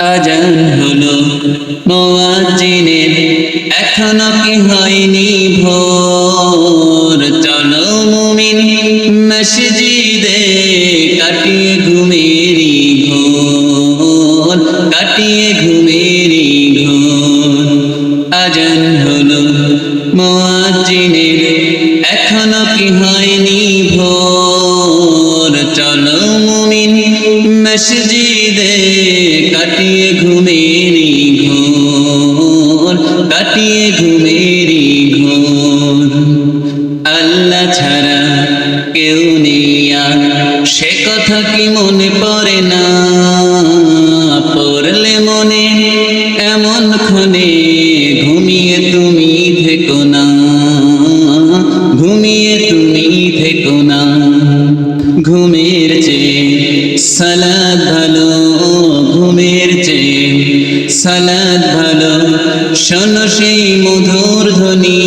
আজান হলো মোয়াজিনের এখনও কি হয়নি ভোর? চলো মুমিন মসজিদে কাটিয়ে ঘুমেরি ঘোর, কাটিয়ে ঘুমেরি ঘোর। আজান হলো মোয়াজিনের এখনও কি হয়নি ভোর? মসজিদে কাটিয়ে ঘুমেরি ঘোর, কাটিয়ে ঘুমেরি ঘোর। আল্লাহ ছাড়া কেউ নেই আর সে কথা কি মনে পড়ে না? পড়লে মনে এমন ক্ষণে ঘুমিয়ে তুমি থেকো না। ঘুমিয়ে ঘুমের চেয়ে, সালাদ ভালো ঘুমের চেয়ে, সালাদ ভালো, শোনো সেই মধুর ধ্বনি।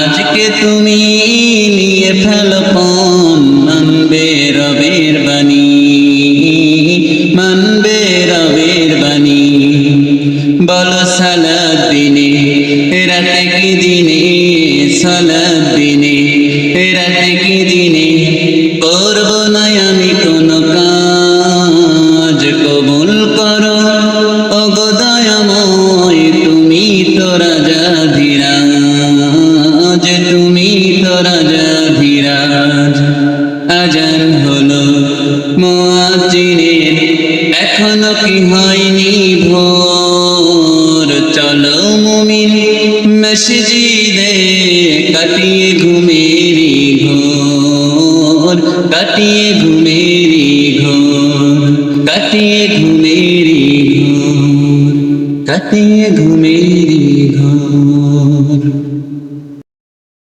আজকে তুমি নিয়ে ফেলো মানবে রবের বাণী, মানবে রবের বাণী। বলো সালাদ দিনে, রাতে কি দিনে, সালাদ দিনে, রাতে কি দিনে অগদয়াময় তুমি তো রাজা ধীরাজ, তুমি তো রাজা ধীরাজ। আজান হলো মোয়াজিনের এখনও কি হয়নি ভোর? চলো মুমিন মসজিদে কাটিয়ে ঘুমেরি ঘোর, কাটিয়ে ঘুমেরি ঘোর, কাটিয়ে ঘুমেরি ঘোর। কাটিয়ে ঘুমেরি ঘোর।